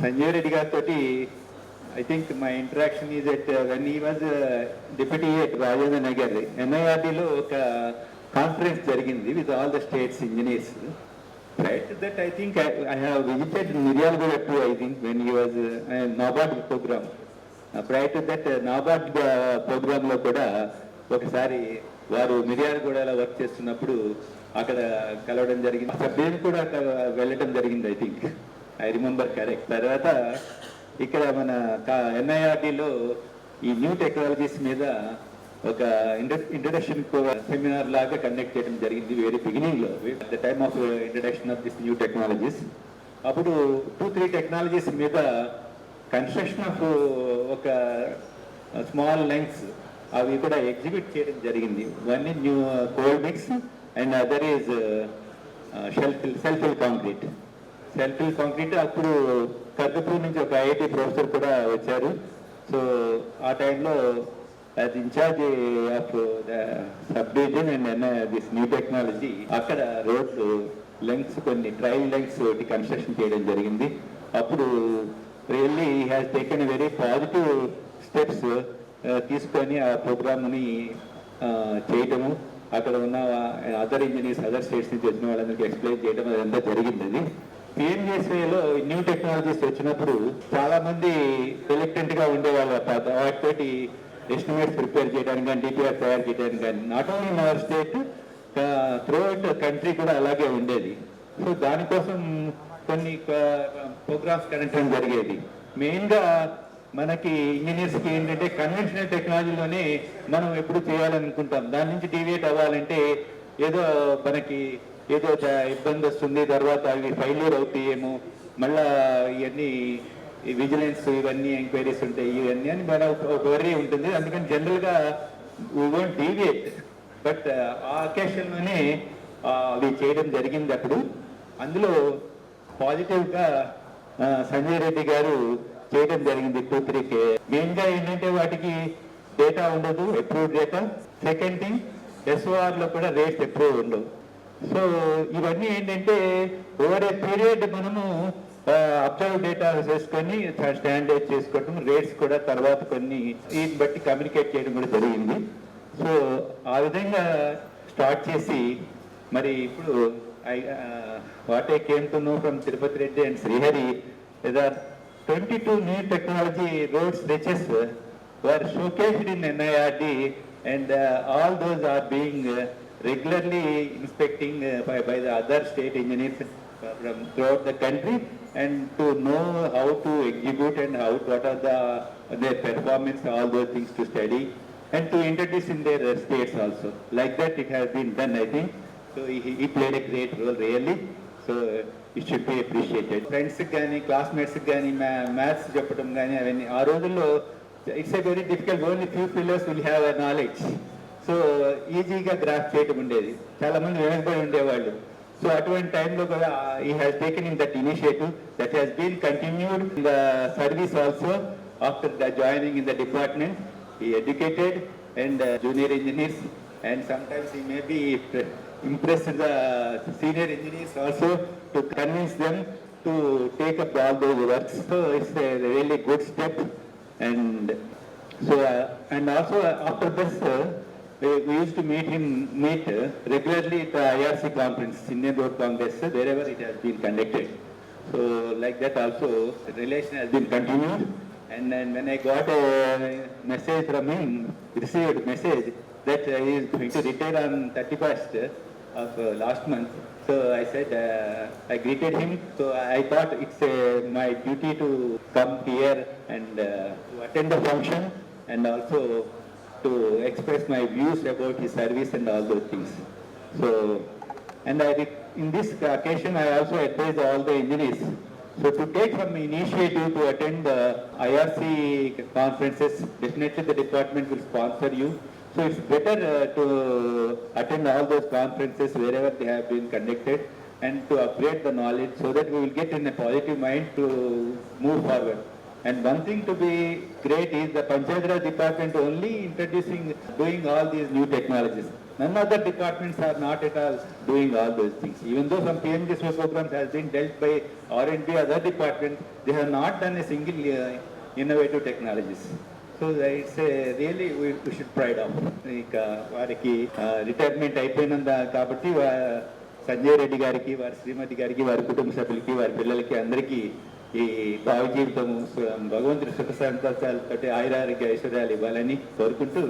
సంజయ్ రెడ్డి గారితో I think my interaction is at when he was deputy at Rajendra Nagar ఎన్ఐఆర్డీలో ఒక conference జరిగింది with all the states engineers right that I think I I, visited have visited Miryalgura too, I think, when he was uh, uh, that NABARD Uh, uh లో కూడా ఒకసారి వారు మిర్యాలగూడలో work చేస్తున్నప్పుడు అక్కడ కలవడం జరిగింది. అక్కడ నేను కూడా అక్కడ వెళ్ళడం జరిగింది I think I remember correct తర్వాత ఇక్కడ మన ఎన్ఐఆర్టీలో ఈ న్యూ టెక్నాలజీస్ మీద ఒక ఇంట్రడక్షన్ సెమినార్ లాగా కండక్ట్ చేయడం జరిగింది వెరీ బిగినింగ్లో the time of introduction of this new technologies అప్పుడు టూ త్రీ టెక్నాలజీస్ మీద కన్స్ట్రక్షన్ ఆఫ్ ఒక స్మాల్ లైన్స్ అవి కూడా ఎగ్జిబిట్ చేయడం జరిగింది. One new cold mix and other is self fill self fill concrete self concrete అప్పుడు కర్దపూర్ నుంచి ఒక ఐఐటి ప్రొఫెసర్ కూడా వచ్చారు. సో ఆ టైంలో అది in charge of the sub division and this new technology అక్కడ రోడ్లు లెంగ్స్ కొన్ని ట్రయల్ లెంగ్స్ ఒకటి కన్స్ట్రక్షన్ చేయడం జరిగింది. అప్పుడు really has taken very positive steps తీసుకొని ఆ ప్రోగ్రామ్ని చేయటము. అక్కడ ఉన్న అదర్ ఇంజనీర్స్ అదర్ స్టేట్స్ నుంచి వచ్చిన వాళ్ళందరికీ ఎక్స్ప్లెయిన్ చేయడం అదంతా జరిగింది అది. పిఎంజేసీలో న్యూ టెక్నాలజీస్ వచ్చినప్పుడు చాలా మంది రిలక్టెంట్గా ఉండేవాళ్ళు వాటితోటి ఎస్టిమేట్స్ ప్రిపేర్ చేయడానికి కానీ డిపిఆర్ తయారు చేయడానికి కానీ not only in our state throughout country కూడా అలాగే ఉండేది. సో దానికోసం కొన్ని ప్రోగ్రామ్స్ కండక్ట్ జరిగేది. మెయిన్గా మనకి ఇంజనీర్స్కి ఏంటంటే కన్వెన్షనల్ టెక్నాలజీలోనే మనం ఎప్పుడు చేయాలనుకుంటాం. దాని నుంచి డీవియేట్ అవ్వాలంటే ఏదో మనకి ఏదో చ- ఇబ్బంది వస్తుంది తర్వాత అవి ఫెయిల్యూర్ అవుతాయేమో మళ్ళా ఇవన్నీ విజిలెన్స్ ఇవన్నీ ఎంక్వైరీస్ ఉంటాయి ఇవన్నీ అని మన ఒక వరీ ఉంటుంది. అందుకని జనరల్గా వీ వోంట్ డీవియేట్ బట్ ఆ అకేషన్లోనే అవి చేయడం జరిగింది అప్పుడు. అందులో పాజిటివ్గా సంజయ్ రెడ్డి గారు చేయడం జరిగింది టూ త్రీ కే ఏంటంటే వాటికి డేటా ఉండదు అప్రూవ్ డేటా సెకండ్ థింగ్ ఎస్ఓఆర్లో కూడా రేట్స్ అప్రూవ్ ఉండవు. సో ఇవన్నీ ఏంటంటే ఓవర్ ఏ పీరియడ్ మనము అబ్జర్వ్ డేటా చేసుకొని స్టాండర్డ్ చేసుకోవటం రేట్స్ కూడా తర్వాత కొన్ని దీన్ని బట్టి కమ్యూనికేట్ చేయడం కూడా జరిగింది. సో ఆ విధంగా స్టార్ట్ చేసి మరి ఇప్పుడు what I came to know from Tirupati Reddy and Srihari are twenty two new technology roads reaches were showcased in NIRD and all those are being regularly inspecting uh, by, by the other state engineers uh, from throughout the country and to know how to execute and how what are the their performance all those things to study and to introduce in their uh, states also like that it has been done I think so he, he played a great role really so uh, it should be appreciated friends కానీ classmates కానీ maths చెప్పడం కానీ అవన్నీ ఆ రోజుల్లో it's a very difficult only few pillars will have a knowledge so ఈజీగా graph చేయడం ఉండేది చాలా మంది వెనకబడి ఉండేవాళ్ళు సో అటువంటి టైంలో కూడా ఈ has taken in that initiative that has been continued in the service also after the joining in the department ఈ educated and junior engineers and sometimes he may be impress the senior engineers also to convince them to take up all those works. So it's a really good step and so uh, and also uh, after this uh, we, we used to meet him meet regularly at the IRC conference, Road Congress, wherever it has been conducted. So like that also the relation has been continued. And then when I got a message from him, received message that he is going to retire on 31st of uh, last month. So I said, uh, I greeted him. So I thought it's uh, my duty to come here and uh, to attend the function and also to express my views about his service and all those things. So, and I, in this occasion, I also advise all the engineers. So to take some initiative to attend the IRC conferences, definitely the department will sponsor you. So it's better uh, to attend all those conferences wherever they have been conducted and to upgrade the knowledge so that we will get in a positive mind to move forward. And one thing to be great is the Panchayat Raj department only introducing, doing all these new technologies. None other departments are not at all doing all those things. Even though some PMGSY programs has been dealt by R&D other departments, they have not done a single uh, innovative technologies. So it's really we should pride of ఇక వారికి retirement అయిపోయినంద కాబట్టి వా- సంజయ్ రెడ్డి గారికి వారి శ్రీమతి గారికి వారి కుటుంబ సభ్యులకి వారి పిల్లలకి అందరికీ ఈ భావ జీవితం భగవంతుడి సుఖ సంతోషాలు కట్టి ఆయురారోగ్య ఐశ్వర్యాలు ఇవ్వాలని కోరుకుంటూ